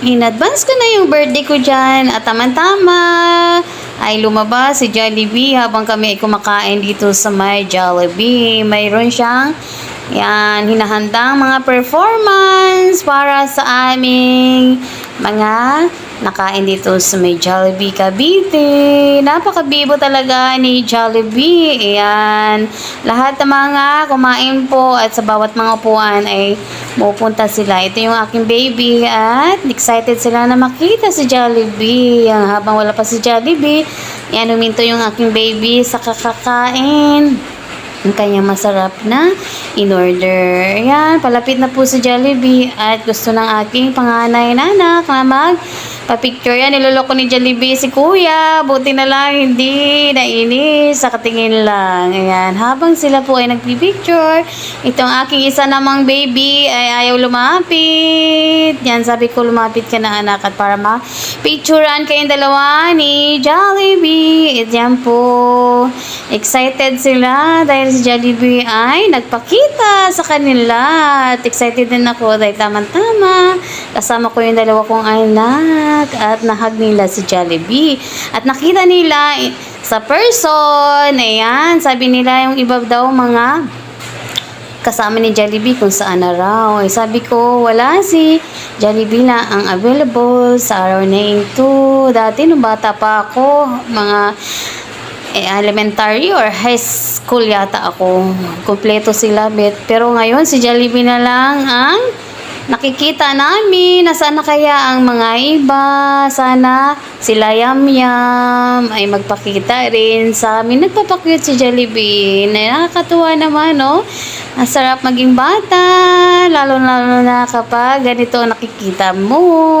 In advance ko na yung birthday ko dyan at tamang-tama ay lumabas si Jollibee habang kami ay kumakain dito sa may Jollibee. Mayroon siyang yan, hinahandang mga performance para sa aming mga nakain dito sa may Jollibee Cavite. Napakabibo talaga ni Jollibee. Ayan. Lahat ng mga kumain po at sa bawat mga upuan ay pupunta sila. Ito yung aking baby at excited sila na makita si Jollibee. Ang habang wala pa si Jollibee, yan huminto yung aking baby sa kakakain ang kanyang masarap na in-order. Ayan, palapit na po si Jollibee at gusto ng aking panganay na anak na mag pa-picture yan. Niloloko ni Jollibee si kuya. Buti na lang hindi nainis. Sa katingin lang. Ayan, habang sila po ay nagpipicture, itong aking isa namang baby ay ayaw lumapit. Yan, sabi ko lumapit ka na anak at para ma-picturean kayong dalawa ni Jollibee. Yan po. Excited sila dahil si Jollibee ay nagpakita sa kanila. At excited din ako dahil tamang-tama. Kasama ko yung dalawa kong anak at nahag nila si Jollibee. At nakita nila sa person. Ayan, sabi nila yung iba daw mga kasama ni Jollibee kung saan na raw. Eh, sabi ko, wala si Jollibee na ang available sa araw na ito. Dati, nung bata pa ako, mga eh, elementary or high school yata ako. Kompleto sila, bet. Pero ngayon, si Jollibee na lang ang nakikita namin. Nasaan na kaya ang mga iba? Sana sila Yam Yam ay magpakita rin sa amin. Nagpapakyut si Jollibee. Nakakatuwa naman, no? Ang sarap maging bata. Lalo-lalo na kapag ganito nakikita mo.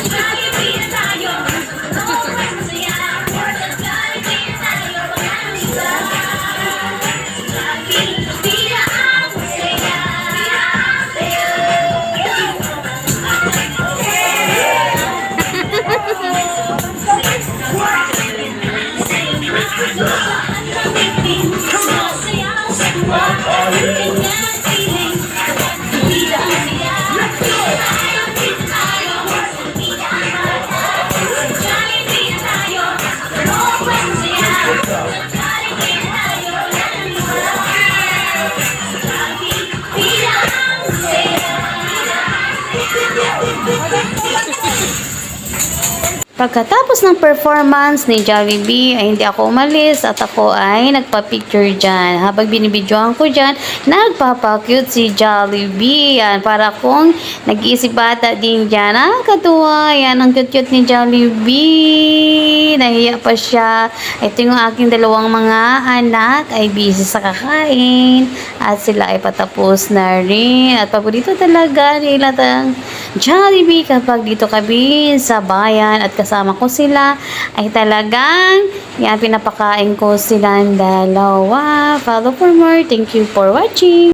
Pagkatapos ng performance ni Jollibee ay hindi ako umalis at ako ay nagpa-picture dyan. Habang binibidyoan ko dyan, nagpapa-cute si Jollibee. Yan, para kung nag-iisip bata din dyan. Nakakatuwa. Yan, ang cute-cute ni Jollibee. Nahiya pa siya. Ito yung aking dalawang mga anak ay busy sa kakain. At sila ay patapos na rin. At paborito talaga nila tang Jollibee kapag dito kami sa bayan at kasama ko sila ay talagang yan pinapakain ko silang dalawa. Follow for more. Thank you for watching.